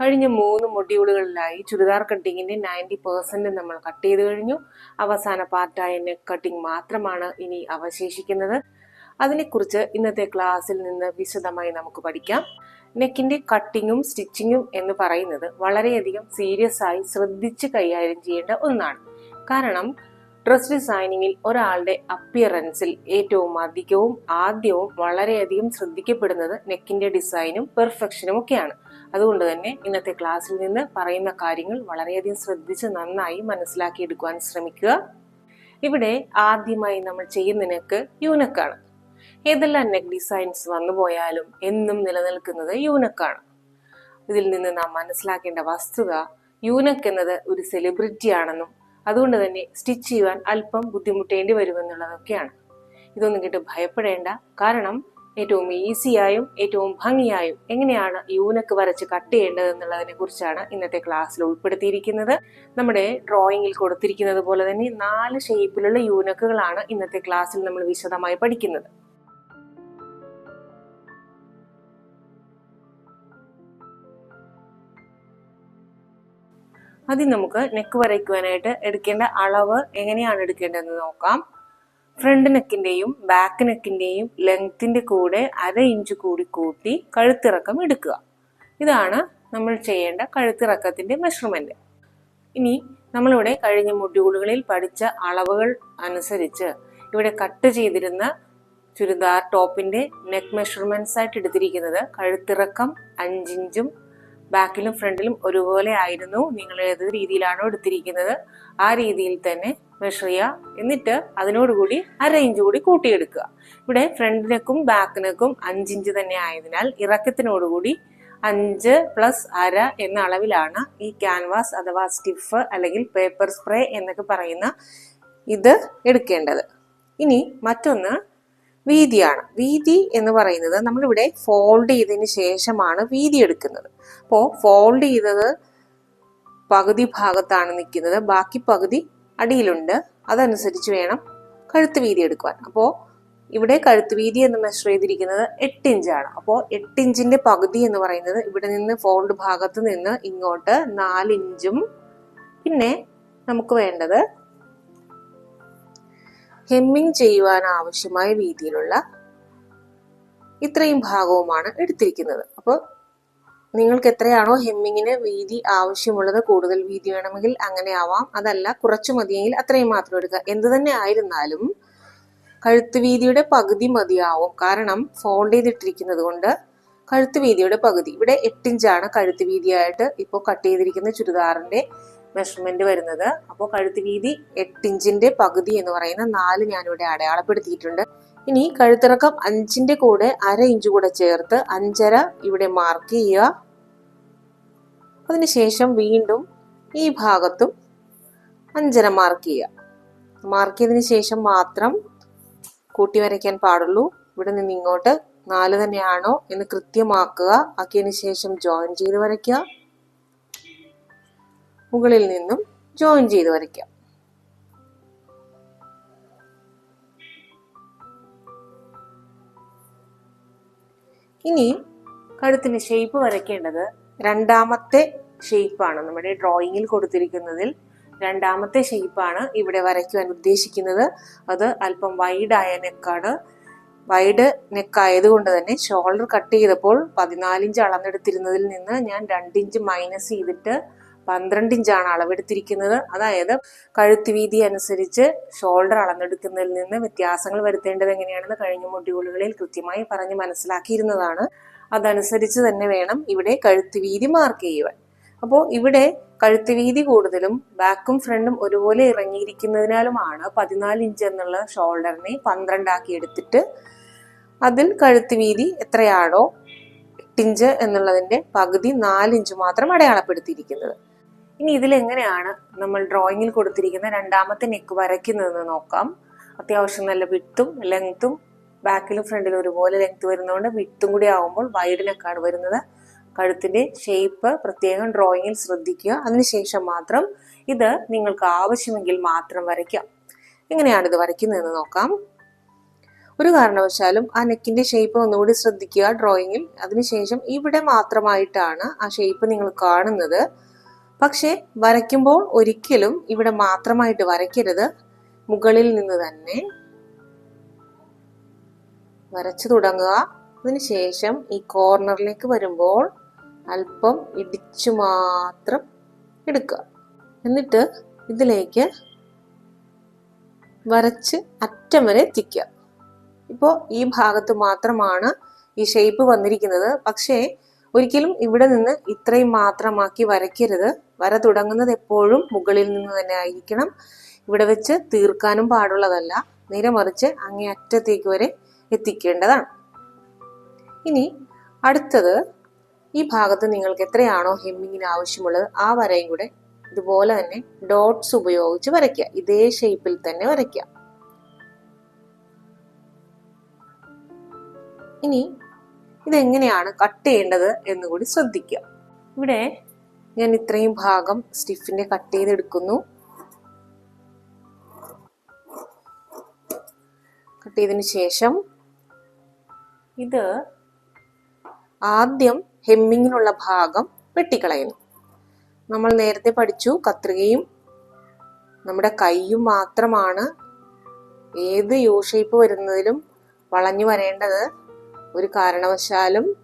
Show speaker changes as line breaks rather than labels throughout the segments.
കഴിഞ്ഞ മൂന്ന് മൊഡ്യൂളുകളിലായി ചുരിദാർ കട്ടിങ്ങിന്റെ നയന്റി പെർസെന്റ് നമ്മൾ കട്ട് ചെയ്ത് കഴിഞ്ഞു. അവസാന പാർട്ടായ നെക്ക് കട്ടിംഗ് മാത്രമാണ് ഇനി അവശേഷിക്കുന്നത്. അതിനെക്കുറിച്ച് ഇന്നത്തെ ക്ലാസ്സിൽ നിന്ന് വിശദമായി നമുക്ക് പഠിക്കാം. നെക്കിന്റെ കട്ടിങ്ങും സ്റ്റിച്ചിങ്ങും എന്ന് പറയുന്നത് വളരെയധികം സീരിയസ് ആയി ശ്രദ്ധിച്ച് കൈകാര്യം ചെയ്യേണ്ട ഒന്നാണ്. കാരണം ഡ്രസ് ഡിസൈനിങ്ങിൽ ഒരാളുടെ അപ്പിയറൻസിൽ ഏറ്റവും അധികവും ആദ്യവും വളരെയധികം ശ്രദ്ധിക്കപ്പെടുന്നത് നെക്കിന്റെ ഡിസൈനും പെർഫെക്ഷനും ഒക്കെയാണ്. അതുകൊണ്ട് തന്നെ ഇന്നത്തെ ക്ലാസ്സിൽ നിന്ന് പറയുന്ന കാര്യങ്ങൾ വളരെയധികം ശ്രദ്ധിച്ച് നന്നായി മനസ്സിലാക്കിയെടുക്കുവാൻ ശ്രമിക്കുക. ഇവിടെ ആദ്യമായി നമ്മൾ ചെയ്യുന്ന നെക്ക് യൂനക്കാണ്. ഏതെല്ലാം നെക്ക് ഡിസൈൻസ് വന്നുപോയാലും എന്നും നിലനിൽക്കുന്നത് യൂനക്കാണ്. ഇതിൽ നിന്ന് നാം മനസ്സിലാക്കേണ്ട വസ്തുത യൂനക്ക് എന്നത് ഒരു സെലിബ്രിറ്റി ആണെന്നും അതുകൊണ്ട് തന്നെ സ്റ്റിച്ച് ചെയ്യുവാൻ അല്പം ബുദ്ധിമുട്ടേണ്ടി വരുമെന്നുള്ളതൊക്കെയാണ്. ഇതൊന്നും കേട്ട് ഭയപ്പെടേണ്ട. കാരണം ഏറ്റവും ഈസിയായും ഏറ്റവും ഭംഗിയായും എങ്ങനെയാണ് യൂനക്ക് വരച്ച് കട്ട് ചെയ്യേണ്ടത് എന്നുള്ളതിനെ കുറിച്ചാണ് ഇന്നത്തെ ക്ലാസ്സിൽ ഉൾപ്പെടുത്തിയിരിക്കുന്നത്. നമ്മുടെ ഡ്രോയിങ്ങിൽ കൊടുത്തിരിക്കുന്നത് പോലെ തന്നെ നാല് ഷേപ്പിലുള്ള യൂനക്കുകളാണ് ഇന്നത്തെ ക്ലാസ്സിൽ നമ്മൾ വിശദമായി പഠിക്കുന്നത്. ആദ്യം നമുക്ക് നെക്ക് വരയ്ക്കുവാനായിട്ട് എടുക്കേണ്ട അളവ് എങ്ങനെയാണ് എടുക്കേണ്ടതെന്ന് നോക്കാം. ഫ്രണ്ട് നെക്കിന്റെയും ബാക്ക് നെക്കിന്റെയും ലെങ്ത്തിന്റെ കൂടെ അര ഇഞ്ച് കൂടി കൂട്ടി കഴുത്തിറക്കം എടുക്കുക. ഇതാണ് നമ്മൾ ചെയ്യേണ്ട കഴുത്തിറക്കത്തിന്റെ മെഷർമെന്റ് ഇനി നമ്മളിവിടെ കഴിഞ്ഞ മൊഡ്യൂളുകളിൽ പഠിച്ച അളവുകൾ അനുസരിച്ച് ഇവിടെ കട്ട് ചെയ്തിരുന്ന ചുരിദാർ ടോപ്പിന്റെ നെക്ക് മെഷർമെന്റ്സ് ആയിട്ട് എടുത്തിരിക്കുന്നത് കഴുത്തിറക്കം അഞ്ചിഞ്ചും ബാക്കിലും ഫ്രണ്ടിലും ഒരുപോലെ ആയിരുന്നു. നിങ്ങൾ ഏത് രീതിയിലാണോ എടുത്തിരിക്കുന്നത്. ആ രീതിയിൽ തന്നെ മെഷർ ചെയ്യുക എന്നിട്ട് അതിനോടുകൂടി അര ഇഞ്ച് കൂടി കൂട്ടിയെടുക്കുക. ഇവിടെ ഫ്രണ്ട് നെക്കും ബാക്ക് നെക്കും അഞ്ചിഞ്ച് തന്നെ ആയതിനാൽ ഇറക്കത്തിനോടുകൂടി അഞ്ച് പ്ലസ് അര എന്ന അളവിലാണ് ഈ ക്യാൻവാസ് അഥവാ സ്റ്റിഫ് അല്ലെങ്കിൽ പേപ്പർ സ്പ്രേ എന്നൊക്കെ പറയുന്ന ഇത് എടുക്കേണ്ടത്. ഇനി മറ്റൊന്ന് വീതിയാണ്. വീതി എന്ന് പറയുന്നത് നമ്മളിവിടെ ഫോൾഡ് ചെയ്തതിന് ശേഷമാണ് വീതി എടുക്കുന്നത്. അപ്പോൾ ഫോൾഡ് ചെയ്തത് പകുതി ഭാഗത്താണ് നിൽക്കുന്നത്. ബാക്കി പകുതി അടിയിലുണ്ട്. അതനുസരിച്ച് വേണം കഴുത്ത് വീതി എടുക്കുവാൻ. അപ്പോൾ ഇവിടെ കഴുത്ത് വീതി എന്ന് മെഷർ ചെയ്തിരിക്കുന്നത് എട്ട് ഇഞ്ചാണ് അപ്പോൾ എട്ട് ഇഞ്ചിന്റെ പകുതി എന്ന് പറയുന്നത് ഇവിടെ നിന്ന് ഫോൾഡ് ഭാഗത്ത് നിന്ന് ഇങ്ങോട്ട് നാല് ഇഞ്ചും പിന്നെ നമുക്ക് വേണ്ടത് ഹെമ്മിങ് ചെയ്യുവാൻ ആവശ്യമായ വീതിയിലുള്ള ഇത്രയും ഭാഗവുമാണ് എടുത്തിരിക്കുന്നത്. അപ്പോൾ നിങ്ങൾക്ക് എത്രയാണോ ഹെമ്മിങ്ങിന് വീതി ആവശ്യമുള്ളത് കൂടുതൽ വീതി വേണമെങ്കിൽ അങ്ങനെ ആവാം. അതല്ല കുറച്ചു മതിയെങ്കിൽ അത്രയും മാത്രം എടുക്കുക. എന്ത് തന്നെ ആയിരുന്നാലും കഴുത്ത് വീതിയുടെ പകുതി മതിയാവും. കാരണം ഫോൾഡ് ചെയ്തിട്ടിരിക്കുന്നത് കൊണ്ട് കഴുത്ത് വീതിയുടെ പകുതി. ഇവിടെ എട്ടിഞ്ചാണ് കഴുത്ത് വീതിയായിട്ട് ഇപ്പോൾ കട്ട് ചെയ്തിരിക്കുന്ന ചുരിദാറിന്റെ മെഷർമെന്റ് വരുന്നത്. അപ്പോൾ കഴുത്ത് വീതി എട്ടിഞ്ചിന്റെ പകുതി എന്ന് പറയുന്ന നാല് ഞാനിവിടെ അടയാളപ്പെടുത്തിയിട്ടുണ്ട്. ഇനി കഴുത്തിറക്കം അഞ്ചിന്റെ കൂടെ അര ഇഞ്ച് കൂടെ ചേർത്ത് അഞ്ചര ഇവിടെ മാർക്ക് ചെയ്യുക. അതിനുശേഷം വീണ്ടും ഈ ഭാഗത്തും അഞ്ചര മാർക്ക് ചെയ്യുക. മാർക്ക് ചെയ്തതിന് ശേഷം മാത്രം കൂട്ടി വരയ്ക്കാൻ പാടുള്ളൂ. ഇവിടെ നിന്ന് ഇങ്ങോട്ട് നാല് തന്നെയാണോ എന്ന് കൃത്യമാക്കുക. ആക്കിയതിനു ശേഷം ജോയിൻ ചെയ്ത് വരയ്ക്കുക. മുകളിൽ നിന്നും ജോയിൻ ചെയ്ത് വരയ്ക്കുക. ഇനി കഴുത്തിന് ഷേപ്പ് വരയ്ക്കേണ്ടത് രണ്ടാമത്തെ ഷേപ്പാണ് നമ്മുടെ ഡ്രോയിങ്ങിൽ കൊടുത്തിരിക്കുന്നതിൽ രണ്ടാമത്തെ ഷേപ്പാണ് ഇവിടെ വരയ്ക്കുവാൻ ഉദ്ദേശിക്കുന്നത്. അത് അല്പം വൈഡായ നെക്കാണ് വൈഡ് നെക്ക് ആയതുകൊണ്ട് തന്നെ ഷോൾഡർ കട്ട് ചെയ്തപ്പോൾ പതിനാലിഞ്ച് അളന്നെടുത്തിരുന്നതിൽ നിന്ന് ഞാൻ രണ്ടിഞ്ച് മൈനസ് ചെയ്തിട്ട് പന്ത്രണ്ട് ഇഞ്ചാണ് അളവെടുത്തിരിക്കുന്നത്. അതായത് കഴുത്ത് വീതി അനുസരിച്ച് ഷോൾഡർ അളന്നെടുക്കുന്നതിൽ നിന്ന് വ്യത്യാസങ്ങൾ വരുത്തേണ്ടത് എങ്ങനെയാണെന്ന് കഴിഞ്ഞ മൊഡ്യൂളുകളിൽ കൃത്യമായി പറഞ്ഞ് മനസ്സിലാക്കിയിരുന്നതാണ്. അതനുസരിച്ച് തന്നെ വേണം ഇവിടെ കഴുത്ത് വീതി മാർക്ക് ചെയ്യുവാൻ. അപ്പോൾ ഇവിടെ കഴുത്ത് വീതി കൂടുതലും ബാക്കും ഫ്രണ്ടും ഒരുപോലെ ഇറങ്ങിയിരിക്കുന്നതിനാലുമാണ് പതിനാല് ഇഞ്ച് എന്നുള്ള ഷോൾഡറിനെ പന്ത്രണ്ടാക്കി എടുത്തിട്ട് അതിൽ കഴുത്ത് വീതി എത്രയാണോ എട്ടിഞ്ച് എന്നുള്ളതിന്റെ പകുതി നാലിഞ്ച് മാത്രം അടയാളപ്പെടുത്തിയിരിക്കുന്നത്. ഇനി ഇതിൽ എങ്ങനെയാണ് നമ്മൾ ഡ്രോയിങ്ങിൽ കൊടുത്തിരിക്കുന്ന രണ്ടാമത്തെ നെക്ക് വരയ്ക്കുന്നതെന്ന് നോക്കാം. അത്യാവശ്യം നല്ല വിട്ടും ലെങ്ത്തും ബാക്കിലും ഫ്രണ്ടിലും ഒരുപോലെ ലെങ്ത് വരുന്നതുകൊണ്ട് വിട്ടും കൂടി ആവുമ്പോൾ വൈഡിനൊക്കെയാണ് വരുന്നത്. കഴുത്തിന്റെ ഷേപ്പ് പ്രത്യേകം ഡ്രോയിങ്ങിൽ ശ്രദ്ധിക്കുക. അതിനുശേഷം മാത്രം ഇത് നിങ്ങൾക്ക് ആവശ്യമെങ്കിൽ മാത്രം വരയ്ക്കാം എങ്ങനെയാണ് ഇത് വരയ്ക്കുന്നതെന്ന് നോക്കാം. ഒരു കാരണവശാലും ആ നെക്കിന്റെ ഷേപ്പ് ഒന്നുകൂടി ശ്രദ്ധിക്കുക ഡ്രോയിങ്ങിൽ അതിനുശേഷം ഇവിടെ മാത്രമായിട്ടാണ് ആ ഷേപ്പ് നിങ്ങൾ കാണുന്നത്. പക്ഷേ വരയ്ക്കുമ്പോൾ ഒരിക്കലും ഇവിടെ മാത്രമായിട്ട് വരയ്ക്കരുത്. മുകളിൽ നിന്ന് തന്നെ. വരച്ചു തുടങ്ങുക. അതിനുശേഷം ഈ കോർണറിലേക്ക് വരുമ്പോൾ അല്പം ഇടിച്ചു മാത്രം എടുക്കുക. എന്നിട്ട് ഇതിലേക്ക് വരച്ച് അറ്റം വരെ എത്തിക്കുക ഇപ്പോൾ ഈ ഭാഗത്ത് മാത്രമാണ് ഈ ഷേപ്പ് വന്നിരിക്കുന്നത്. പക്ഷേ ഒരിക്കലും ഇവിടെ നിന്ന് ഇത്രയും മാത്രമാക്കി വരയ്ക്കരുത്. വര തുടങ്ങുന്നത് എപ്പോഴും മുകളിൽ നിന്ന് തന്നെ ആയിരിക്കണം. ഇവിടെ വെച്ച് തീർക്കാനും പാടുള്ളതല്ല. നേരെ മറിച്ച് അങ്ങേ അറ്റത്തേക്ക് വരെ എത്തിക്കേണ്ടതാണ്. ഇനി അടുത്തത് ഈ ഭാഗത്ത് നിങ്ങൾക്ക് എത്രയാണോ ഹെമ്മിങ്ങിന് ആവശ്യമുള്ളത് ആ വരയും കൂടെ ഇതുപോലെ തന്നെ ഡോട്ട്സ് ഉപയോഗിച്ച് വരയ്ക്കുക. ഇതേ ഷേപ്പിൽ തന്നെ വരയ്ക്കുക. ഇനി ഇതെങ്ങനെയാണ് കട്ട് ചെയ്യേണ്ടത് എന്ന് കൂടി ശ്രദ്ധിക്കുക. ഇവിടെ ഞാൻ ഇത്രയും ഭാഗം സ്റ്റിഫിന്റെ കട്ട് ചെയ്തെടുക്കുന്നു. കട്ട് ചെയ്തതിന് ശേഷം ഇത് ആദ്യം ഹെമ്മിങ്ങിനുള്ള ഭാഗം വെട്ടിക്കളയുന്നു. നമ്മൾ നേരത്തെ പഠിച്ചു കത്രികയും നമ്മുടെ കൈയും മാത്രമാണ് ഏത് യു ഷേപ്പ് വരുന്നതിലും വളഞ്ഞു വരേണ്ടത്. ഒരു കാരണവശാലും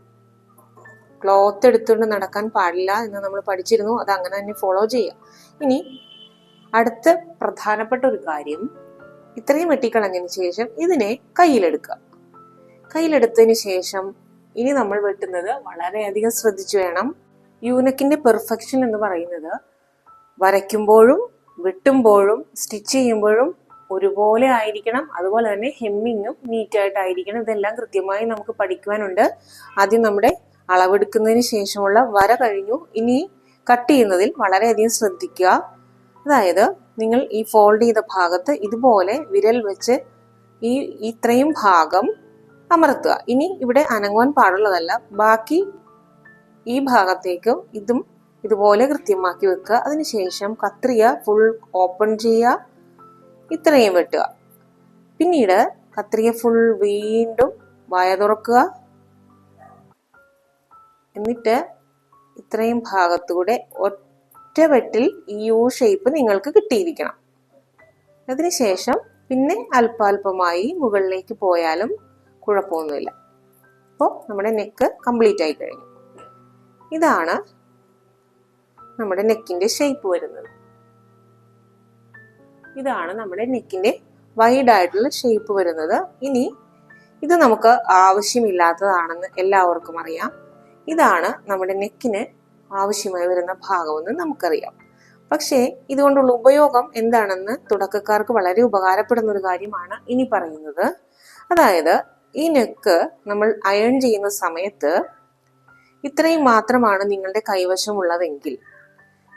ക്ലോത്ത് എടുത്തുകൊണ്ട് നടക്കാൻ പാടില്ല എന്ന് നമ്മൾ പഠിച്ചിരുന്നു. അത് അങ്ങനെ തന്നെ ഫോളോ ചെയ്യുക ഇനി അടുത്ത പ്രധാനപ്പെട്ട ഒരു കാര്യം ഇത്രയും വെട്ടിക്കളഞ്ഞതിന് ശേഷം ഇതിനെ കയ്യിലെടുക്കുക. കയ്യിലെടുത്തതിന് ശേഷം ഇനി നമ്മൾ വെട്ടുന്നത് വളരെയധികം ശ്രദ്ധിച്ചു വേണം. യൂനക്കിന്റെ പെർഫെക്ഷൻ എന്ന് പറയുന്നത് വരയ്ക്കുമ്പോഴും വെട്ടുമ്പോഴും സ്റ്റിച്ച് ചെയ്യുമ്പോഴും ഒരുപോലെ ആയിരിക്കണം. അതുപോലെ തന്നെ ഹെമ്മിങ്ങും നീറ്റായിട്ടായിരിക്കണം ഇതെല്ലാം കൃത്യമായി നമുക്ക് പഠിക്കുവാനുണ്ട്. ആദ്യം നമ്മുടെ അളവെടുക്കുന്നതിന് ശേഷമുള്ള വര കഴിഞ്ഞു. ഇനി കട്ട് ചെയ്യുന്നതിൽ വളരെയധികം ശ്രദ്ധിക്കുക. അതായത് നിങ്ങൾ ഈ ഫോൾഡ് ചെയ്ത ഭാഗത്ത് ഇതുപോലെ വിരൽ വെച്ച് ഈ ഇത്രയും ഭാഗം അമർത്തുക. ഇനി ഇവിടെ അനങ്ങുവാൻ പാടുള്ളതല്ല. ബാക്കി ഈ ഭാഗത്തേക്കും ഇതും ഇതുപോലെ കൃത്യമാക്കി വെക്കുക. അതിനുശേഷം കത്രിക ഫുൾ ഓപ്പൺ ചെയ്യുക. ഇത്രയും വെട്ടുക. പിന്നീട് കത്രിക ഫുൾ വീണ്ടും വായ തുറക്കുക. എന്നിട്ട് ഇത്രയും ഭാഗത്തൂടെ ഒറ്റ വെട്ടിൽ ഈ യു ഷേപ്പ് നിങ്ങൾക്ക് കിട്ടിയിരിക്കണം. അതിനുശേഷം പിന്നെ അല്പാൽപമായി മുകളിലേക്ക് പോയാലും കുഴപ്പമൊന്നുമില്ല. അപ്പോൾ നമ്മുടെ നെക്ക് കംപ്ലീറ്റ് ആയി കഴിഞ്ഞു. ഇതാണ് നമ്മുടെ നെക്കിന്റെ ഷേപ്പ് വരുന്നത്. ഇതാണ് നമ്മുടെ നെക്കിന്റെ വൈഡ് ആയിട്ടുള്ള ഷേപ്പ് വരുന്നത്. ഇനി ഇത് നമുക്ക് ആവശ്യമില്ലാത്തതാണെന്ന് എല്ലാവർക്കും അറിയാം. ഇതാണ് നമ്മുടെ നെക്കിന് ആവശ്യമായി വരുന്ന ഭാഗമെന്ന് നമുക്കറിയാം. പക്ഷേ ഇതുകൊണ്ടുള്ള ഉപയോഗം എന്താണെന്ന് തുടക്കക്കാർക്ക് വളരെ ഉപകാരപ്പെടുന്ന ഒരു കാര്യമാണ് ഇനി പറയുന്നത്. അതായത് ഈ നെക്ക് നമ്മൾ അയൺ ചെയ്യുന്ന സമയത്ത് ഇത്രയും മാത്രമാണ് നിങ്ങളുടെ കൈവശമുള്ളതെങ്കിൽ.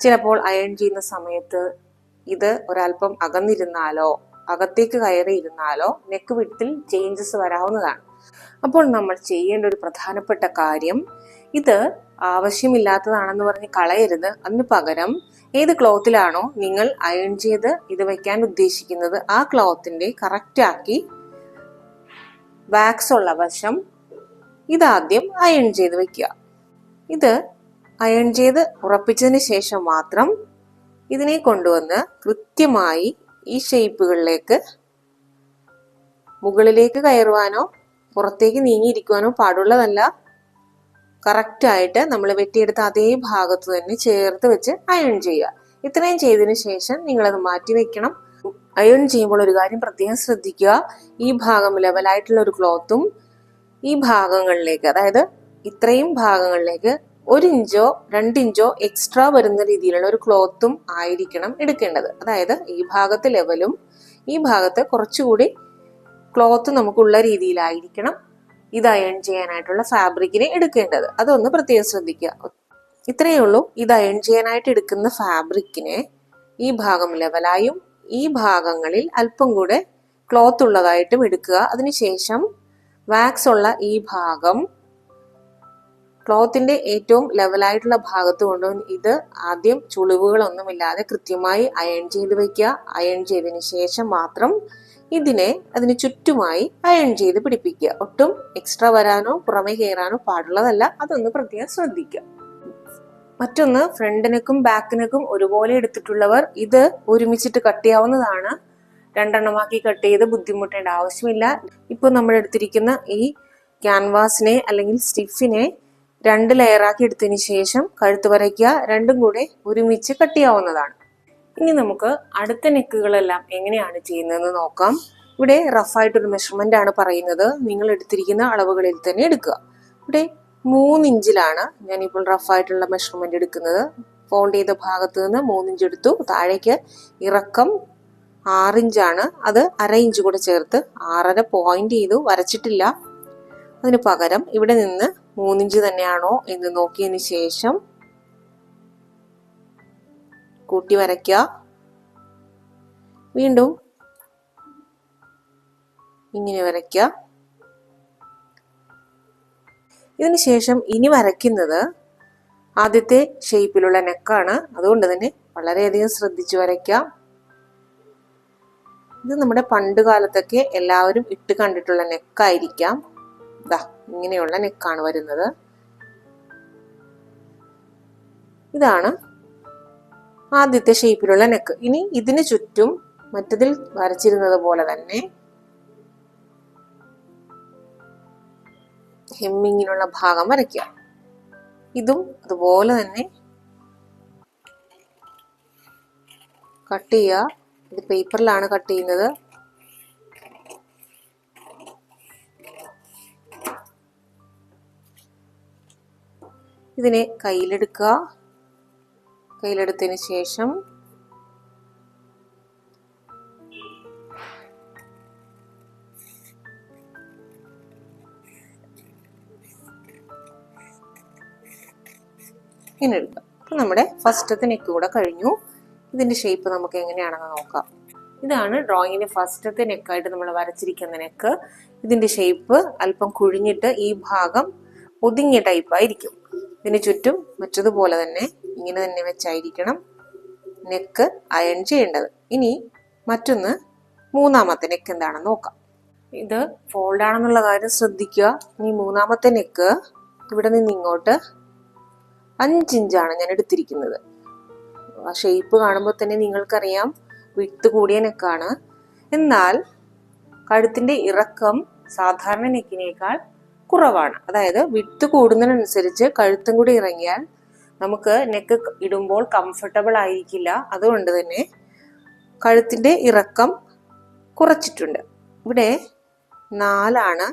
ചിലപ്പോൾ അയൺ ചെയ്യുന്ന സമയത്ത് ഇത് ഒരല്പം അകന്നിരുന്നാലോ അകത്തേക്ക് കയറി ഇരുന്നാലോ നെക്ക് വിട്ടിൽ ചേഞ്ചസ് വരാവുന്നതാണ്. അപ്പോൾ നമ്മൾ ചെയ്യേണ്ട ഒരു പ്രധാനപ്പെട്ട കാര്യം ഇത് ആവശ്യമില്ലാത്തതാണെന്ന് പറഞ്ഞ് കളയരുത്. അതിന് പകരം ഏത് ക്ലോത്തിലാണോ നിങ്ങൾ അയൺ ചെയ്ത് ഇത് വയ്ക്കാൻ ഉദ്ദേശിക്കുന്നത് ആ ക്ലോത്തിന്റെ കറക്റ്റ് ആക്കി വാക്സ് ഉള്ള വശം ഇതാദ്യം അയൺ ചെയ്ത് വെക്കുക. ഇത് അയൺ ചെയ്ത് ഉറപ്പിച്ചതിന് ശേഷം മാത്രം ഇതിനെ കൊണ്ടുവന്ന് കൃത്യമായി ഈ ഷേപ്പുകളിലേക്ക് മുകളിലേക്ക് കയറുവാനോ പുറത്തേക്ക് നീങ്ങിയിരിക്കുവാനോ പാടുള്ളതല്ല. കറക്റ്റായിട്ട് നമ്മൾ വെട്ടിയെടുത്ത അതേ ഭാഗത്ത് തന്നെ ചേർത്ത് വെച്ച് അയൺ ചെയ്യുക. ഇത്രയും ചെയ്തതിന് ശേഷം നിങ്ങളത് മാറ്റി വെക്കണം അയൺ ചെയ്യുമ്പോൾ ഒരു കാര്യം പ്രത്യേകം ശ്രദ്ധിക്കുക. ഈ ഭാഗം ലെവലായിട്ടുള്ള ഒരു ക്ലോത്തും ഈ ഭാഗങ്ങളിലേക്ക് അതായത് ഇത്രയും ഭാഗങ്ങളിലേക്ക് ഒരു ഇഞ്ചോ രണ്ട് ഇഞ്ചോ എക്സ്ട്രാ വരുന്ന രീതിയിലുള്ള ഒരു ക്ലോത്തും ആയിരിക്കണം എടുക്കേണ്ടത്. അതായത് ഈ ഭാഗത്ത് ലെവലും ഈ ഭാഗത്ത് കുറച്ചുകൂടി ക്ലോത്ത് നമുക്കുള്ള രീതിയിലായിരിക്കണം ഇത് അയൺ ചെയ്യാനായിട്ടുള്ള ഫാബ്രിക്കിനെ എടുക്കേണ്ടത്. അതൊന്ന് പ്രത്യേകം ശ്രദ്ധിക്കുക. ഇത്രയേ ഉള്ളൂ. ഇത് അയൺ ചെയ്യാനായിട്ട് എടുക്കുന്ന ഫാബ്രിക്കിനെ ഈ ഭാഗം ലെവലായും ഈ ഭാഗങ്ങളിൽ അല്പം കൂടെ ക്ലോത്ത് ഉള്ളതായിട്ടും എടുക്കുക. അതിനുശേഷം വാക്സ് ഉള്ള ഈ ഭാഗം ക്ലോത്തിന്റെ ഏറ്റവും ലെവലായിട്ടുള്ള ഭാഗത്ത് കൊണ്ടുവന്ന് ഇത് ആദ്യം ചുളിവുകളൊന്നുമില്ലാതെ കൃത്യമായി അയൺ ചെയ്ത് വെക്കുക. അയൺ ചെയ്തതിന് ശേഷം മാത്രം ഇതിനെ അതിന് ചുറ്റുമായി അയൺ ചെയ്ത് പിടിപ്പിക്കുക. ഒട്ടും എക്സ്ട്രാ വരാനോ പുറമെ കയറാനോ പാടുള്ളതല്ല. അതൊന്ന് പ്രത്യേകം ശ്രദ്ധിക്കുക. മറ്റൊന്ന് ഫ്രണ്ട് നെക്കും ബാക്ക് ഒരുപോലെ എടുത്തിട്ടുള്ളവർ ഇത് ഒരുമിച്ചിട്ട് കട്ട് ചെയ്യാവുന്നതാണ്. രണ്ടെണ്ണമാക്കി കട്ട് ചെയ്ത് ബുദ്ധിമുട്ടേണ്ട ആവശ്യമില്ല. ഇപ്പോൾ നമ്മൾ എടുത്തിരിക്കുന്ന ഈ ക്യാൻവാസിനെ അല്ലെങ്കിൽ സ്റ്റിഫിനെ രണ്ട് ലെയറാക്കി എടുത്തതിന് ശേഷം കഴുത്ത് വരയ്ക്കുക. രണ്ടും കൂടെ ഒരുമിച്ച് കട്ട് ചെയ്യാവുന്നതാണ്. ഇനി നമുക്ക് അടുത്ത നെക്കുകളെല്ലാം എങ്ങനെയാണ് ചെയ്യുന്നതെന്ന് നോക്കാം. ഇവിടെ റഫായിട്ടൊരു മെഷർമെന്റ് ആണ് പറയുന്നത്. നിങ്ങൾ എടുത്തിരിക്കുന്ന അളവുകളിൽ തന്നെ എടുക്കുക. ഇവിടെ മൂന്ന് ഇഞ്ചിലാണ് ഞാനിപ്പോൾ റഫായിട്ടുള്ള മെഷർമെന്റ് എടുക്കുന്നത്. ഫോൾഡ് ചെയ്ത ഭാഗത്ത് നിന്ന് മൂന്നിഞ്ച് എടുത്തു. താഴേക്ക് ഇറക്കം ആറിഞ്ചാണ് അത് അര ഇഞ്ച് കൂടെ ചേർത്ത് ആറര പോയിന്റ് ചെയ്തു. വരച്ചിട്ടില്ല. അതിന് പകരം ഇവിടെ നിന്ന് മൂന്നിഞ്ച് തന്നെയാണോ എന്ന് നോക്കിയതിന് ശേഷം കൂട്ടി വരയ്ക്കുക. വീണ്ടും ഇങ്ങനെ വരയ്ക്കുക. ഇതിന് ശേഷം ഇനി വരയ്ക്കുന്നത് ആദ്യത്തെ ഷേപ്പിലുള്ള നെക്കാണ് അതുകൊണ്ട് തന്നെ വളരെയധികം ശ്രദ്ധിച്ചു വരയ്ക്കാം. ഇത് നമ്മുടെ പണ്ട് കാലത്തൊക്കെ എല്ലാവരും ഇട്ട് കണ്ടിട്ടുള്ള നെക്കായിരിക്കാം ഇതാ ഇങ്ങനെയുള്ള നെക്കാണ് വരുന്നത്. ഇതാണ് ആദ്യത്തെ ഷേപ്പിലുള്ള നെക്ക് ഇനി ഇതിന് ചുറ്റും മറ്റതിൽ വരച്ചിരുന്നത് പോലെ തന്നെ ഹെമ്മിങ്ങിനുള്ള ഭാഗം വരയ്ക്കുക. ഇതും അതുപോലെ തന്നെ കട്ട് ചെയ്യുക. ഇത് പേപ്പറിലാണ് കട്ട് ചെയ്യുന്നത്. ഇതിനെ കയ്യിലെടുക്കുക. കയ്യിലെടുത്തതിന് ശേഷം ഇങ്ങനെ എടുക്കുക അപ്പം നമ്മുടെ ഫസ്റ്റത്തെ നെക്ക് കൂടെ കഴിഞ്ഞു. ഇതിന്റെ ഷേപ്പ് നമുക്ക് എങ്ങനെയാണെന്ന് നോക്കാം. ഇതാണ് ഡ്രോയിങ്ങിന് ഫസ്റ്റത്തെ നെക്കായിട്ട് നമ്മൾ വരച്ചിരിക്കുന്ന നെക്ക് ഇതിന്റെ ഷേപ്പ് അല്പം കുഴിഞ്ഞിട്ട് ഈ ഭാഗം ഒതുങ്ങിയ ടൈപ്പായിരിക്കും ഇതിന് ചുറ്റും മറ്റതുപോലെ തന്നെ ഇങ്ങനെ തന്നെ വെച്ചായിരിക്കണം നെക്ക് അയൺ ചെയ്യേണ്ടത്. ഇനി മറ്റൊന്ന് മൂന്നാമത്തെ നെക്ക് എന്താണെന്ന് നോക്കാം. ഇത് ഫോൾഡ് ആണെന്നുള്ള കാര്യം ശ്രദ്ധിക്കുക. ഇനി മൂന്നാമത്തെ നെക്ക് ഇവിടെ നിന്ന് ഇങ്ങോട്ട് അഞ്ചിഞ്ചാണ് ഞാൻ എടുത്തിരിക്കുന്നത്. ആ ഷേപ്പ് കാണുമ്പോൾ തന്നെ നിങ്ങൾക്കറിയാം വിട്ട് കൂടിയ നെക്കാണ് എന്നാൽ കഴുത്തിന്റെ ഇറക്കം സാധാരണ നെക്കിനേക്കാൾ കുറവാണ്. അതായത് വിട്ട് കൂടുന്നതിനനുസരിച്ച് കഴുത്തും കൂടി ഇറങ്ങിയാൽ നമുക്ക് നെക്ക് ഇടുമ്പോൾ കംഫർട്ടബിൾ ആയിരിക്കില്ല. അതുകൊണ്ട് തന്നെ കഴുത്തിന്റെ ഇറക്കം കുറച്ചിട്ടുണ്ട്. ഇവിടെ നാലാണ്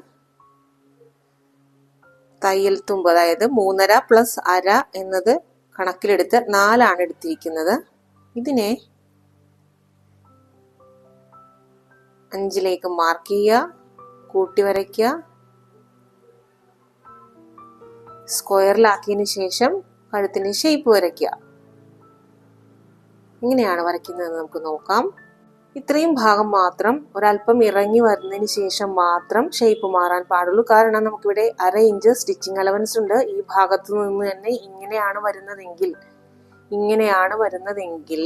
തയ്യൽ തുമ്പ് അതായത് മൂന്നര പ്ലസ് അര എന്നത് കണക്കിലെടുത്ത് നാലാണ് എടുത്തിരിക്കുന്നത്. ഇതിനെ അഞ്ചിലേക്ക് മാർക്ക് ചെയ്യുക കൂട്ടി വരയ്ക്കുക. സ്ക്വയറിലാക്കിയതിന് ശേഷം കഴുത്തിന് ഷേപ്പ് വരയ്ക്കുക. ഇങ്ങനെയാണ് വരയ്ക്കുന്നത് നമുക്ക് നോക്കാം. ഇത്രയും ഭാഗം മാത്രം ഒരല്പം ഇറങ്ങി വരുന്നതിന് ശേഷം മാത്രം ഷേപ്പ് മാറാൻ പാടുള്ളൂ. കാരണം നമുക്കിവിടെ അര ഇഞ്ച് സ്റ്റിച്ചിങ് അലവൻസ് ഉണ്ട്. ഈ ഭാഗത്ത് നിന്ന് തന്നെ ഇങ്ങനെയാണ് വരുന്നതെങ്കിൽ ഇങ്ങനെയാണ് വരുന്നതെങ്കിൽ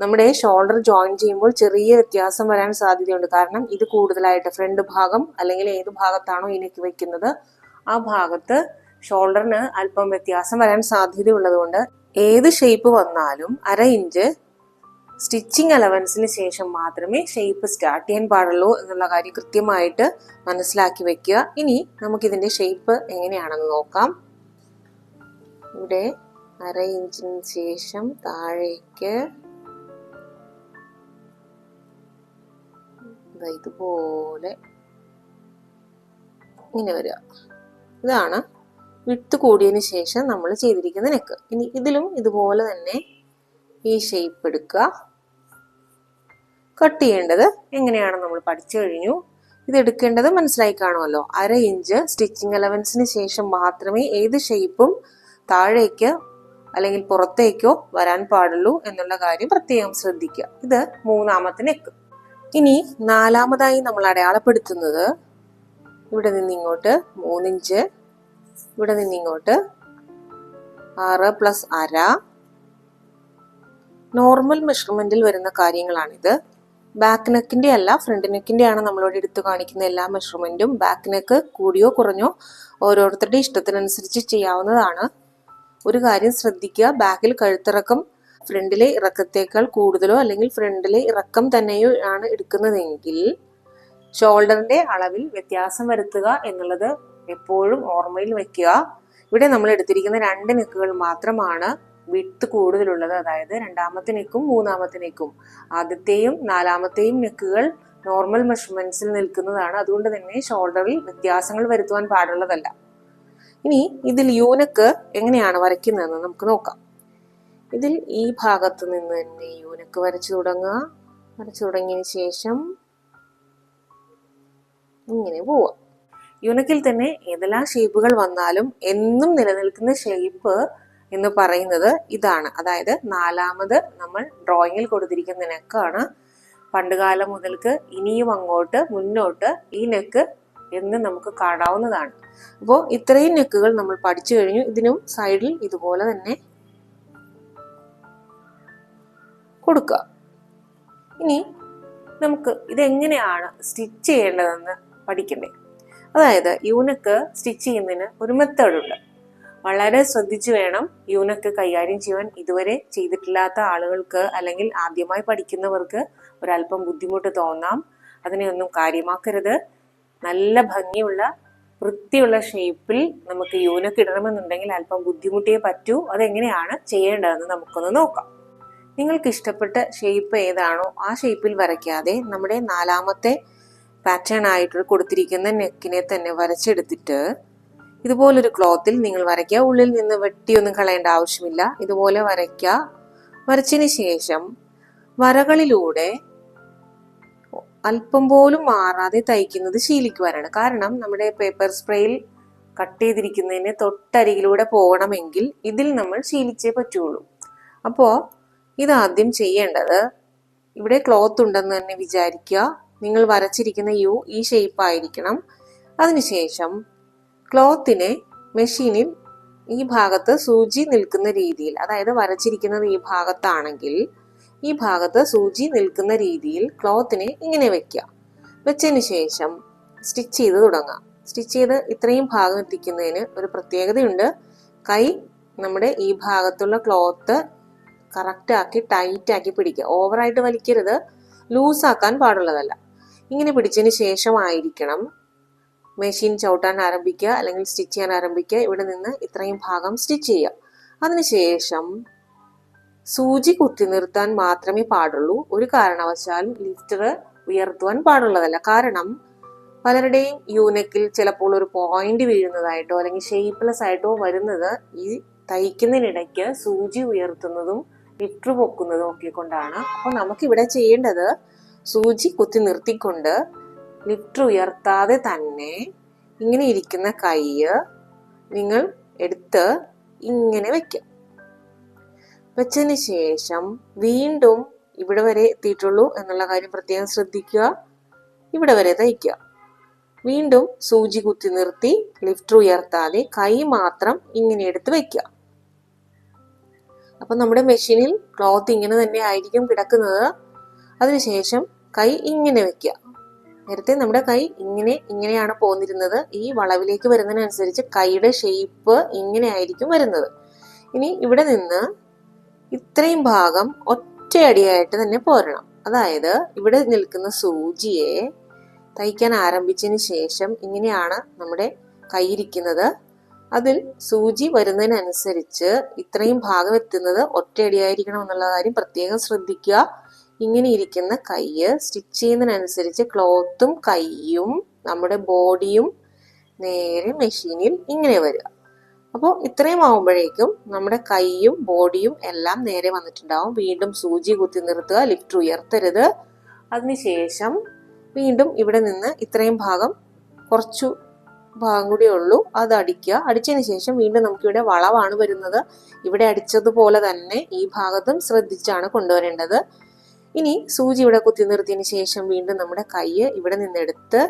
നമ്മുടെ ഷോൾഡർ ജോയിൻ ചെയ്യുമ്പോൾ ചെറിയ വ്യത്യാസം വരാൻ സാധ്യതയുണ്ട്. കാരണം ഇത് കൂടുതലായിട്ട് ഫ്രണ്ട് ഭാഗം അല്ലെങ്കിൽ ഏത് ഭാഗത്താണോ ഇനിക്ക് വയ്ക്കുന്നത് ആ ഭാഗത്ത് ഷോൾഡറിന് അല്പം വ്യത്യാസം വരാൻ സാധ്യതയുള്ളതുകൊണ്ട് ഏത് ഷേപ്പ് വന്നാലും അര ഇഞ്ച് സ്റ്റിച്ചിങ് അലവൻസിന് ശേഷം മാത്രമേ ഷേപ്പ് സ്റ്റാർട്ട് ചെയ്യാൻ പാടുള്ളൂ എന്നുള്ള കാര്യം കൃത്യമായിട്ട് മനസ്സിലാക്കി വെക്കുക. ഇനി നമുക്കിതിന്റെ ഷേപ്പ് എങ്ങനെയാണെന്ന് നോക്കാം. ഇവിടെ അര ഇഞ്ചിന് ശേഷം താഴേക്ക് ഇതുപോലെ ഇങ്ങനെ വരിക. ഇതാണ് വിട്ട് കൂടിയതിന് ശേഷം നമ്മൾ ചെയ്തിരിക്കുന്ന നെക്ക് ഇനി ഇതിലും ഇതുപോലെ തന്നെ ഈ ഷേപ്പ് എടുക്കുക. കട്ട് ചെയ്യേണ്ടത് എങ്ങനെയാണ് നമ്മൾ പഠിച്ചു കഴിഞ്ഞു? ഇത് എടുക്കേണ്ടത് മനസ്സിലായി കാണുമല്ലോ. അര ഇഞ്ച് സ്റ്റിച്ചിങ് അലവൻസിന് ശേഷം മാത്രമേ ഏത് ഷേപ്പും താഴേക്ക് അല്ലെങ്കിൽ പുറത്തേക്കോ വരാൻ പാടുള്ളൂ എന്നുള്ള കാര്യം പ്രത്യേകം ശ്രദ്ധിക്കുക. ഇത് മൂന്നാമത്തെ നെക്ക്. ഇനി നാലാമതായി നമ്മൾ അടയാളപ്പെടുത്തുന്നത് ഇവിടെ നിന്ന് ഇങ്ങോട്ട് മൂന്നിഞ്ച് ഇവിടെ നിന്ന് ഇങ്ങോട്ട് ആറ് പ്ലസ് അര. നോർമൽ മെഷർമെന്റിൽ വരുന്ന കാര്യങ്ങളാണിത്. ബാക്ക് നെക്കിന്റെ അല്ല ഫ്രണ്ട് നെക്കിന്റെ ആണ് നമ്മളോട് എടുത്തു കാണിക്കുന്ന എല്ലാ മെഷർമെന്റും ബാക്ക് നെക്ക് കൂടിയോ കുറഞ്ഞോ ഓരോരുത്തരുടെ ഇഷ്ടത്തിനനുസരിച്ച് ചെയ്യാവുന്നതാണ്. ഒരു കാര്യം ശ്രദ്ധിക്കുക ബാക്കിൽ കഴുത്തിറക്കം ഫ്രണ്ടിലെ ഇറക്കത്തേക്കാൾ കൂടുതലോ അല്ലെങ്കിൽ ഫ്രണ്ടിലെ ഇറക്കം തന്നെയോ ആണ് എടുക്കുന്നതെങ്കിൽ ഷോൾഡറിന്റെ അളവിൽ വ്യത്യാസം വരുത്തുക എന്നുള്ളത് എപ്പോഴും ഓർമ്മയിൽ വയ്ക്കുക ഇവിടെ നമ്മൾ എടുത്തിരിക്കുന്ന രണ്ട് നെക്കുകൾ മാത്രമാണ്. വിട്ട് കൂടുതലുള്ളത് അതായത് രണ്ടാമത്തെ നെക്കും മൂന്നാമത്തെ നെക്കും ആദ്യത്തെയും നാലാമത്തെയും നെക്കുകൾ നോർമൽ മെഷർമെന്റ്സിൽ നിൽക്കുന്നതാണ്. അതുകൊണ്ട് തന്നെ ഷോൾഡറിൽ വ്യത്യാസങ്ങൾ വരുത്തുവാൻ പാടുള്ളതല്ല. ഇനി ഇതിൽ യൂനക്ക് എങ്ങനെയാണ് വരയ്ക്കുന്നതെന്ന് നമുക്ക് നോക്കാം. ഇതിൽ ഈ ഭാഗത്ത് നിന്ന് തന്നെ യൂനക്ക് വരച്ചു തുടങ്ങുക. വരച്ചു തുടങ്ങിയതിന് ശേഷം ഇങ്ങനെ പോവാം യൂനക്കിൽ തന്നെ ഏതെല്ലാം ഷേപ്പുകൾ വന്നാലും എന്നും നിലനിൽക്കുന്ന ഷേപ്പ് എന്ന് പറയുന്നത് ഇതാണ്. അതായത് നാലാമത് നമ്മൾ ഡ്രോയിങ്ങിൽ കൊടുത്തിരിക്കുന്ന നെക്കാണ് പണ്ടുകാലം മുതൽക്ക് ഇനിയും അങ്ങോട്ട് മുന്നോട്ട് ഈ നെക്ക് എന്ന് നമുക്ക് കാണാവുന്നതാണ്. അപ്പോൾ ഇത്രയും നെക്കുകൾ നമ്മൾ പഠിച്ചു കഴിഞ്ഞു. ഇതിനും സൈഡിൽ ഇതുപോലെ തന്നെ കൊടുക്കുക. ഇനി നമുക്ക് ഇതെങ്ങനെയാണ് സ്റ്റിച്ച് ചെയ്യേണ്ടതെന്ന് പഠിക്കണ്ടേ. അതായത് യൂനക്ക് സ്റ്റിച്ച് ചെയ്യുന്നതിന് ഒരു മെത്തേഡ് ഉണ്ട്. വളരെ ശ്രദ്ധിച്ചു വേണം യൂനക്ക് കൈകാര്യം ചെയ്യുവാൻ. ഇതുവരെ ചെയ്തിട്ടില്ലാത്ത ആളുകൾക്ക് അല്ലെങ്കിൽ ആദ്യമായി പഠിക്കുന്നവർക്ക് ഒരല്പം ബുദ്ധിമുട്ട് തോന്നാം. അതിനെ ഒന്നും കാര്യമാക്കരുത്. നല്ല ഭംഗിയുള്ള വൃത്തിയുള്ള ഷേപ്പിൽ നമുക്ക് യൂനക്ക് ഇടണമെന്നുണ്ടെങ്കിൽ അല്പം ബുദ്ധിമുട്ടിയേ പറ്റൂ. അതെങ്ങനെയാണ് ചെയ്യേണ്ടതെന്ന് നമുക്കൊന്ന് നോക്കാം. നിങ്ങൾക്ക് ഇഷ്ടപ്പെട്ട ഷേപ്പ് ഏതാണോ ആ ഷേപ്പിൽ വരയ്ക്കാതെ നമ്മുടെ നാലാമത്തെ പാറ്റേൺ ആയിട്ട് കൊടുത്തിരിക്കുന്ന നെക്കിനെ തന്നെ വരച്ചെടുത്തിട്ട് ഇതുപോലൊരു ക്ലോത്തിൽ നിങ്ങൾ വരയ്ക്കുക. ഉള്ളിൽ നിന്ന് വെട്ടിയൊന്നും കളയേണ്ട ആവശ്യമില്ല. ഇതുപോലെ വരയ്ക്കുക. വരച്ചതിന് ശേഷം വരകളിലൂടെ അല്പം പോലും മാറാതെ തയ്ക്കുന്നത് ശീലിക്കുവാനാണ്. കാരണം നമ്മുടെ പേപ്പർ സ്പ്രേയിൽ കട്ട് ചെയ്തിരിക്കുന്നതിന് തൊട്ടരികിലൂടെ പോകണമെങ്കിൽ ഇതിൽ നമ്മൾ ശീലിച്ചേ പറ്റുള്ളൂ. അപ്പോൾ ഇതാദ്യം ചെയ്യേണ്ടത് ഇവിടെ ക്ലോത്ത് ഉണ്ടെന്ന് തന്നെ വിചാരിക്കുക. നിങ്ങൾ വരച്ചിരിക്കുന്ന യു ഈ ഷേപ്പ് അതിനുശേഷം ക്ലോത്തിനെ മെഷീനിൽ ഈ ഭാഗത്ത് സൂചി നിൽക്കുന്ന രീതിയിൽ അതായത് വരച്ചിരിക്കുന്നത് ഈ ഭാഗത്താണെങ്കിൽ ഈ ഭാഗത്ത് സൂചി നിൽക്കുന്ന രീതിയിൽ ക്ലോത്തിനെ ഇങ്ങനെ വെക്കുക. വെച്ചതിന് ശേഷം സ്റ്റിച്ച് ചെയ്ത് തുടങ്ങാം. സ്റ്റിച്ച് ചെയ്ത് ഇത്രയും ഭാഗം എത്തിക്കുന്നതിന് ഒരു പ്രത്യേകതയുണ്ട്. കൈ നമ്മുടെ ഈ ഭാഗത്തുള്ള ക്ലോത്ത് കറക്റ്റ് ആക്കി ടൈറ്റ് ആക്കി പിടിക്കുക. ഓവറായിട്ട് വലിക്കരുത്. ലൂസാക്കാൻ പാടുള്ളതല്ല. ഇങ്ങനെ പിടിച്ചതിന് ശേഷമായിരിക്കണം മെഷീൻ ചവിട്ടാൻ ആരംഭിക്കുക അല്ലെങ്കിൽ സ്റ്റിച്ച് ചെയ്യാൻ ആരംഭിക്കുക. ഇവിടെ നിന്ന് ഇത്രയും ഭാഗം സ്റ്റിച്ച് ചെയ്യുക അതിനുശേഷം സൂചി കുത്തി നിർത്താൻ മാത്രമേ പാടുള്ളൂ. ഒരു കാരണവശാലും ലിഫ്റ്റർ ഉയർത്തുവാൻ പാടുള്ളതല്ല. കാരണം പലരുടെയും യൂനക്കിൽ ചിലപ്പോൾ ഒരു പോയിന്റ് വീഴുന്നതായിട്ടോ അല്ലെങ്കിൽ ഷേപ്പ്ലെസ് ആയിട്ടോ വരുന്നത് ഈ തയ്ക്കുന്നതിനിടയ്ക്ക് സൂചി ഉയർത്തുന്നതും ലിഫ്റ്റർ പൊക്കുന്നതും ഒക്കെ കൊണ്ടാണ്. അപ്പോൾ നമുക്കിവിടെ ചെയ്യേണ്ടത് സൂചി കുത്തി നിർത്തിക്കൊണ്ട് ലിഫ്റ്റർ ഉയർത്താതെ തന്നെ ഇങ്ങനെ ഇരിക്കുന്ന കൈ നിങ്ങൾ എടുത്ത് ഇങ്ങനെ വയ്ക്കും വെച്ചതിന് ശേഷം വീണ്ടും ഇവിടെ വരെ എത്തിയിട്ടുള്ളൂ എന്നുള്ള കാര്യം പ്രത്യേകം ശ്രദ്ധിക്കുക. ഇവിടെ വരെ തയ്ക്കുക. വീണ്ടും സൂചി കുത്തി നിർത്തി ലിഫ്റ്റർ ഉയർത്താതെ കൈ മാത്രം ഇങ്ങനെ എടുത്ത് വയ്ക്കുക അപ്പം നമ്മുടെ മെഷീനിൽ ക്ലോത്ത് ഇങ്ങനെ തന്നെ ആയിരിക്കും കിടക്കുന്നത്. അതിനുശേഷം കൈ ഇങ്ങനെ വെക്കുക. നേരത്തെ നമ്മുടെ കൈ ഇങ്ങനെ ഇങ്ങനെയാണ് പോന്നിരുന്നത്. ഈ വളവിലേക്ക് വരുന്നതിനനുസരിച്ച് കൈയുടെ ഷേപ്പ് ഇങ്ങനെ ആയിരിക്കും വരുന്നത്. ഇനി ഇവിടെ നിന്ന് ഇത്രയും ഭാഗം ഒറ്റയടിയായിട്ട് തന്നെ പോരണം. അതായത് ഇവിടെ നിൽക്കുന്ന സൂചിയെ തയ്ക്കാൻ ആരംഭിച്ചതിന് ശേഷം ഇങ്ങനെയാണ് നമ്മുടെ കൈയിരിക്കുന്നത് അതിൽ സൂചി വരുന്നതിനനുസരിച്ച് ഇത്രയും ഭാഗം എത്തുന്നത് ഒറ്റയടിയായിരിക്കണം എന്നുള്ള കാര്യം പ്രത്യേകം ശ്രദ്ധിക്കുക. ഇങ്ങനെ ഇരിക്കുന്ന കൈ സ്റ്റിച്ച് ചെയ്യുന്നതിനനുസരിച്ച് ക്ലോത്തും കയ്യും നമ്മുടെ ബോഡിയും നേരെ മെഷീനിൽ ഇങ്ങനെ വരിക. അപ്പോൾ ഇത്രയും ആവുമ്പോഴേക്കും നമ്മുടെ കൈയും ബോഡിയും എല്ലാം നേരെ വന്നിട്ടുണ്ടാവും. വീണ്ടും സൂചി കുത്തി നിർത്തുക ലിഫ്റ്റ് ഉയർത്തരുത്. അതിനുശേഷം വീണ്ടും ഇവിടെ നിന്ന് ഇത്രയും ഭാഗം കുറച്ചു ഭാഗം കൂടി ഉള്ളൂ. അത് അടിക്കുക. അടിച്ചതിന് ശേഷം വീണ്ടും നമുക്കിവിടെ വളവാണ് വരുന്നത്. ഇവിടെ അടിച്ചതുപോലെ തന്നെ ഈ ഭാഗത്തും ശ്രദ്ധിച്ചാണ് കൊണ്ടുവരേണ്ടത്. ഇനി സൂചി ഇവിടെ കുത്തി നിർത്തിയതിന് ശേഷം വീണ്ടും നമ്മുടെ കൈ ഇവിടെ നിന്നെടുത്ത്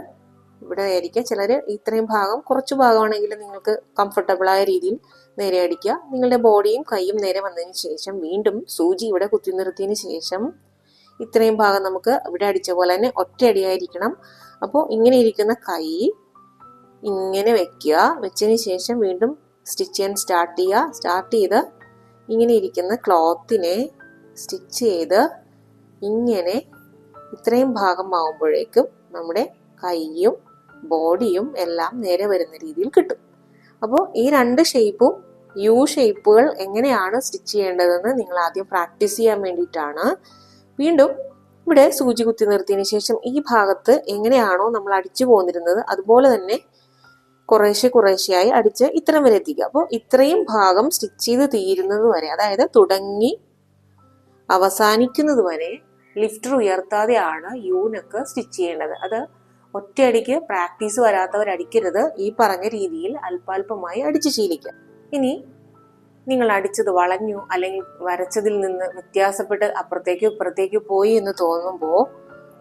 ഇവിടെ ആയിരിക്കുക ചിലർ ഇത്രയും ഭാഗം കുറച്ച് ഭാഗമാണെങ്കിലും നിങ്ങൾക്ക് കംഫർട്ടബിളായ രീതിയിൽ നേരെ അടിക്കുക. നിങ്ങളുടെ ബോഡിയും കൈയും നേരെ വന്നതിന് ശേഷം വീണ്ടും സൂചി ഇവിടെ കുത്തി നിർത്തിയതിന് ശേഷം ഇത്രയും ഭാഗം നമുക്ക് ഇവിടെ അടിച്ച പോലെ തന്നെ ഒറ്റയടിയായിരിക്കണം അപ്പോൾ ഇങ്ങനെ ഇരിക്കുന്ന കൈ ഇങ്ങനെ വെക്കുക. വെച്ചതിന് ശേഷം വീണ്ടും സ്റ്റിച്ച് ചെയ്യാൻ സ്റ്റാർട്ട് ചെയ്യുക. സ്റ്റാർട്ട് ചെയ്ത് ഇങ്ങനെ ഇരിക്കുന്ന ക്ലോത്തിനെ സ്റ്റിച്ച് ചെയ്ത് ഇങ്ങനെ ഇത്രയും ഭാഗം ഭാഗമാകുമ്പോഴേക്കും നമ്മുടെ കൈയും ബോഡിയും എല്ലാം നേരെ വരുന്ന രീതിയിൽ കിട്ടും. അപ്പോൾ ഈ രണ്ട് ഷേപ്പും യു ഷേപ്പുകൾ എങ്ങനെയാണ് സ്റ്റിച്ച് ചെയ്യേണ്ടതെന്ന് നിങ്ങൾ ആദ്യം പ്രാക്ടീസ് ചെയ്യാൻ വേണ്ടിയിട്ടാണ്. വീണ്ടും ഇവിടെ സൂചി കുത്തി നിർത്തിയതിന് ശേഷം ഈ ഭാഗത്ത് എങ്ങനെയാണോ നമ്മൾ അടിച്ചു പോന്നിരുന്നത് അതുപോലെ തന്നെ കുറേശ്ശെ കുറേശ്ശെയായി അടിച്ച് ഇത്രയും വരെ എത്തിക്കുക. അപ്പോൾ ഇത്രയും ഭാഗം സ്റ്റിച്ച് ചെയ്ത് തീരുന്നത് വരെ അതായത് തുടങ്ങി അവസാനിക്കുന്നത് വരെ ലിഫ്റ്റർ ഉയർത്താതെയാണ് യൂനക്ക് സ്റ്റിച്ച് ചെയ്യേണ്ടത്. അത് ഒറ്റയടിക്ക് പ്രാക്ടീസ് വരാത്തവരടിക്കരുത്. ഈ പറഞ്ഞ രീതിയിൽ അല്പാൽപമായി അടിച്ച് ശീലിക്കുക. ഇനി നിങ്ങൾ അടിച്ചത് വളഞ്ഞു അല്ലെങ്കിൽ വരച്ചതിൽ നിന്ന് വ്യത്യാസപ്പെട്ട് അപ്പുറത്തേക്കോ ഇപ്പുറത്തേക്കോ പോയി എന്ന് തോന്നുമ്പോൾ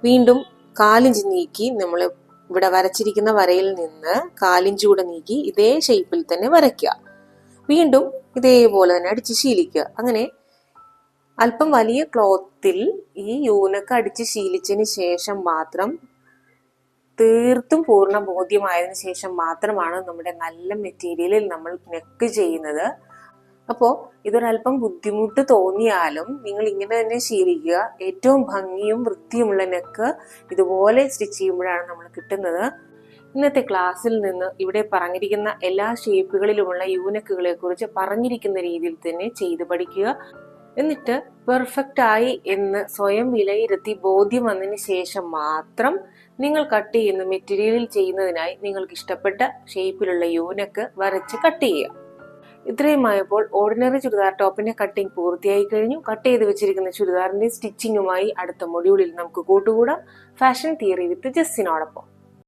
വീണ്ടും കാലിഞ്ച് നീക്കി നമ്മൾ ഇവിടെ വരച്ചിരിക്കുന്ന വരയിൽ നിന്ന് കാലിഞ്ച് കൂടെ നീക്കി ഇതേ ഷേപ്പിൽ തന്നെ വരയ്ക്കുക. വീണ്ടും ഇതേപോലെ തന്നെ അടിച്ച് ശീലിക്കുക. അങ്ങനെ അല്പം വലിയ ക്ലോത്തിൽ ഈ യൂനക്ക് അടിച്ച് ശീലിച്ചതിന് ശേഷം മാത്രം തീർത്തും പൂർണ ബോധ്യമായതിനു ശേഷം മാത്രമാണ് നമ്മുടെ നല്ല മെറ്റീരിയലിൽ നമ്മൾ നെക്ക് ചെയ്യുന്നത്. അപ്പോൾ ഇതൊരല്പം ബുദ്ധിമുട്ട് തോന്നിയാലും നിങ്ങൾ ഇങ്ങനെ തന്നെ ശീലിക്കുക. ഏറ്റവും ഭംഗിയും വൃത്തിയുമുള്ള നെക്ക് ഇതുപോലെ സ്റ്റിച്ച് ചെയ്യുമ്പോഴാണ് നമ്മൾ കിട്ടുന്നത്. ഇന്നത്തെ ക്ലാസ്സിൽ നിന്ന് ഇവിടെ പറഞ്ഞിരിക്കുന്ന എല്ലാ ഷേപ്പുകളിലുമുള്ള യൂനക്കുകളെ കുറിച്ച് പറഞ്ഞിരിക്കുന്ന രീതിയിൽ തന്നെ ചെയ്തു പഠിക്കുക. എന്നിട്ട് പെർഫെക്റ്റ് ആയി എന്ന് സ്വയം വിലയിരുത്തി ബോധ്യം വന്നതിന് ശേഷം മാത്രം നിങ്ങൾ കട്ട് ചെയ്യുന്ന മെറ്റീരിയലിൽ ചെയ്യുന്നതിനായി നിങ്ങൾക്ക് ഇഷ്ടപ്പെട്ട ഷേപ്പിലുള്ള യൂനക്ക് വരച്ച് കട്ട് ചെയ്യുക. ഇത്രയുമായപ്പോൾ ഓർഡിനറി ചുരിദാർ ടോപ്പിന്റെ കട്ടിംഗ് പൂർത്തിയായി കഴിഞ്ഞു. കട്ട് ചെയ്ത് വെച്ചിരിക്കുന്ന ചുരിദാറിന്റെ സ്റ്റിച്ചിങ്ങുമായി അടുത്ത മൊഡ്യൂളിൽ നമുക്ക് കൂട്ടുകൂടാം. ഫാഷൻ തിയറി വിത്ത് ജസ്സിനോടൊപ്പം